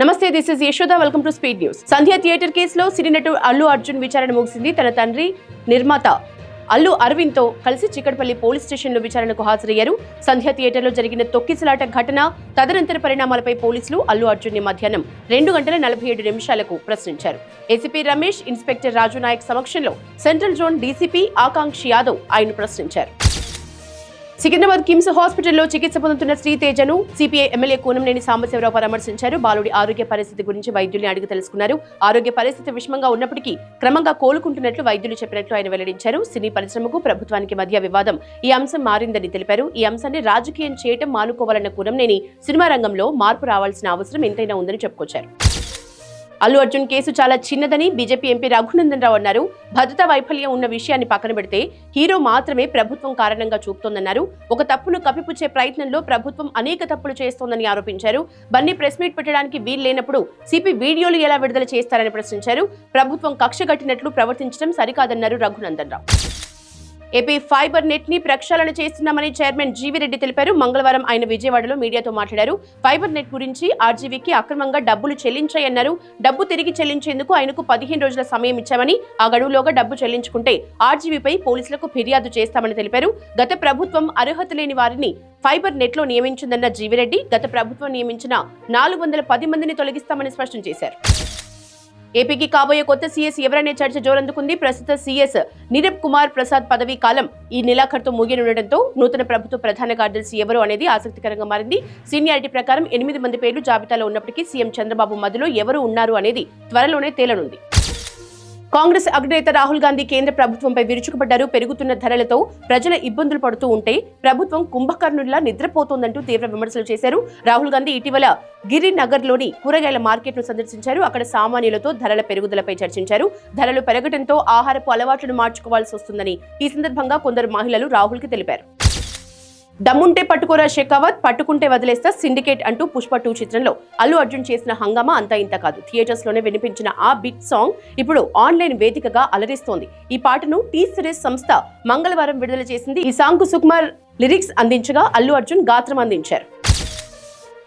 నమస్తే this is Yashoda. Welcome to Speed News Sandhya theatre కేసులో cine నటుడు అల్లు అర్జున్ విచారణ ముగిసింది. తన తండ్రి నిర్మాత అల్లు అరవింద్తో కలిసి చిక్కడపల్లి పోలీస్ స్టేషన్లో విచారణకు హాజరయ్యారు. సంధ్య థియేటర్లో జరిగిన తొక్కిసలాట ఘటన తదనంతర పరిణామాలపై పోలీసులు అల్లు అర్జున్ని మధ్యాహ్నం రెండు గంటల నలభై ఏడు నిమిషాలకు ప్రశ్నించారు. ఏసీపీ రమేష్ ఇన్స్పెక్టర్ రాజు నాయక్ సమక్షంలో central zone DCP Akanksha Yadav ఆయన ప్రశ్నించారు. సికింద్రాబాద్ కిమ్స్ హాస్పిటల్లో చికిత్స పొందుతున్న శ్రీతేజను సిపిఐ ఎమ్మెల్యే కూనంనేని సాంబశివరావు పరామర్శించారు. బాలుడి ఆరోగ్య పరిస్థితి గురించి వైద్యుల్ని అడిగి తెలుసుకున్నారు. ఆరోగ్య పరిస్థితి విషమంగా ఉన్నప్పటికీ క్రమంగా కోలుకుంటున్నట్లు వైద్యులు చెప్పినట్లు ఆయన వెల్లడించారు. సినీ పరిశ్రమకు ప్రభుత్వానికి మధ్య వివాదం ఈ అంశం మారిందని తెలిపారు. ఈ అంశాన్ని రాజకీయం చేయటం మానుకోవాలన్న కూనంనేని సినిమా రంగంలో మార్పు రావాల్సిన అవసరం ఎంతైనా ఉందని చెప్పుకొచ్చారు. అల్లు అర్జున్ కేసు చాలా చిన్నదని బీజేపీ ఎంపీ రఘునందన్ రావు అన్నారు. భద్రతా వైఫల్యం ఉన్న విషయాన్ని పక్కన పెడితే హీరో మాత్రమే ప్రభుత్వం కారణంగా చూపుతోందన్నారు. ఒక తప్పును కప్పిపుచ్చే ప్రయత్నంలో ప్రభుత్వం అనేక తప్పులు చేస్తోందని ఆరోపించారు. బన్నీ ప్రెస్ మీట్ పెట్టడానికి వీలు లేనప్పుడు సిపి వీడియోలు ఎలా విడుదల చేస్తారని ప్రశ్నించారు. ప్రభుత్వం కక్ష కట్టినట్లు ప్రవర్తించడం సరికాదన్నారు రఘునందన్ రావు. ఏపీ ఫైబర్ నెట్ని ప్రక్షాళన చేస్తున్నామని చైర్మన్ జీవిరెడ్డి తెలిపారు. మంగళవారం ఆయన విజయవాడలో మీడియాతో మాట్లాడారు. ఫైబర్ నెట్ గురించి ఆర్జీవీకి అక్రమంగా డబ్బులు చెల్లించాయన్నారు. డబ్బు తిరిగి చెల్లించేందుకు ఆయనకు పదిహేను రోజుల సమయం ఇచ్చామని ఆ గడువులోగా డబ్బు చెల్లించుకుంటే ఆర్జీవీపై పోలీసులకు ఫిర్యాదు చేస్తామని తెలిపారు. గత ప్రభుత్వం అర్హత లేని వారిని ఫైబర్ నెట్లో నియమించిందన్న జీవిరెడ్డి గత ప్రభుత్వం నియమించిన నాలుగు వందల పది మందిని తొలగిస్తామని స్పష్టం చేశారు. ఏపీకి కాబోయే కొత్త సీఎస్ ఎవరనే చర్చ జోరందుకుంది. ప్రస్తుత సీఎస్ నీరబ్ కుమార్ ప్రసాద్ పదవీ కాలం ఈ నెలాఖరుతో ముగియనుండటంతో నూతన ప్రభుత్వ ప్రధాన కార్యదర్శి ఎవరు అనేది ఆసక్తికరంగా మారింది. సీనియారిటీ ప్రకారం ఎనిమిది మంది పేర్లు జాబితాలో ఉన్నప్పటికీ సీఎం చంద్రబాబు మధ్యలో ఎవరు ఉన్నారు అనేది త్వరలోనే తేలనుంది. కాంగ్రెస్ అగ్రనేత రాహుల్ గాంధీ కేంద్ర ప్రభుత్వంపై విరుచుకుపడ్డారు. పెరుగుతున్న ధరలతో ప్రజల ఇబ్బందులు పడుతూ ఉంటే ప్రభుత్వం కుంభకర్ణుల్లా నిద్రపోతోందంటూ తీవ్ర విమర్శలు చేశారు. రాహుల్ గాంధీ ఇటీవల గిరినగర్లోని కూరగాయల మార్కెట్ను సందర్శించారు. అక్కడ సామాన్యులతో ధరల పెరుగుదలపై చర్చించారు. ధరలు పెరగడంతో ఆహారపు అలవాట్లను మార్చుకోవాల్సి వస్తుందని ఈ సందర్భంగా కొందరు మహిళలు రాహుల్కి తెలిపారు. దమ్ముంటే పట్టుకోరా షెకావత్ పట్టుకుంటే వదిలేస్తా సిండికేట్ అంటూ పుష్ప టూ చిత్రంలో అల్లు అర్జున్ చేసిన హంగామా అంతా ఇంత కాదు. థియేటర్స్లోనే వినిపించిన ఆ బిట్ సాంగ్ ఇప్పుడు ఆన్లైన్ వేదికగా అలరిస్తోంది. ఈ పాటను టీ సిరీస్ సంస్థ మంగళవారం విడుదల చేసింది. ఈ సాంగ్కు సుకుమార్ లిరిక్స్ అందించగా అల్లు అర్జున్ గాత్రం అందించారు.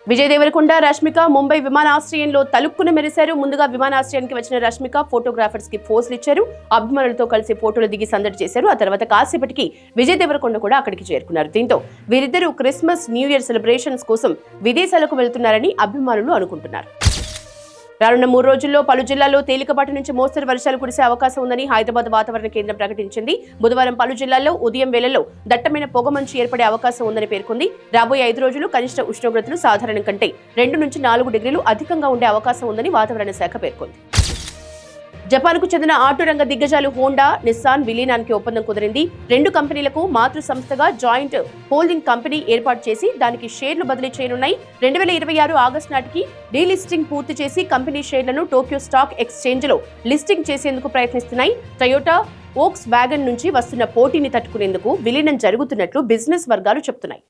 విజయ్ దేవరకొండ రష్మిక ముంబై విమానాశ్రయంలో తలుక్కున మెరిశారు. ముందుగా విమానాశ్రయానికి వచ్చిన రష్మిక ఫోటోగ్రాఫర్స్కి పోజులు ఇచ్చారు అభిమానులతో కలిసి ఫోటోలు దిగి సందడి చేశారు. ఆ తర్వాత కాసేపటికి విజయ్ దేవరకొండ కూడా అక్కడికి చేరుకున్నారు. దీంతో వీరిద్దరూ క్రిస్మస్ న్యూ ఇయర్ సెలబ్రేషన్స్ కోసం విదేశాలకు వెళ్తున్నారని అభిమానులు అనుకుంటున్నారు. రానున్న మూడు రోజుల్లో పలు జిల్లాల్లో తేలికపాటి నుంచి మోస్తరు వర్షాలు కురిసే అవకాశం ఉందని హైదరాబాద్ వాతావరణ కేంద్రం ప్రకటించింది. బుధవారం పలు జిల్లాల్లో ఉదయం వేళల్లో దట్టమైన పొగమంచు ఏర్పడే అవకాశం ఉందని పేర్కొంది. రాబోయే ఐదు రోజులు కనిష్ట ఉష్ణోగ్రతలు సాధారణం కంటే రెండు నుంచి నాలుగు డిగ్రీలు అధికంగా ఉండే అవకాశం ఉందని వాతావరణ శాఖ పేర్కొంది. జపాన్కు చెందిన ఆటో రంగ దిగ్గజాలు హోండా నిస్సాన్ విలీనానికి ఒప్పందం కుదిరింది. రెండు కంపెనీలకు మాతృ సంస్థగా జాయింట్ హోల్డింగ్ కంపెనీ ఏర్పాటు చేసి దానికి షేర్లు బదిలీ చేయనున్నాయి. రెండు వేల ఇరవై ఆరు ఆగస్టు నాటికి డీలిస్టింగ్ పూర్తి చేసి కంపెనీ షేర్లను టోక్యో స్టాక్ ఎక్స్చేంజ్లో లిస్టింగ్ చేసేందుకు ప్రయత్నిస్తున్నాయి. టయోటా ఓక్స్ వ్యాగన్ నుంచి వస్తున్న పోటీని తట్టుకునేందుకు విలీనం జరుగుతున్నట్లు బిజినెస్ వర్గాలు చెబుతున్నాయి.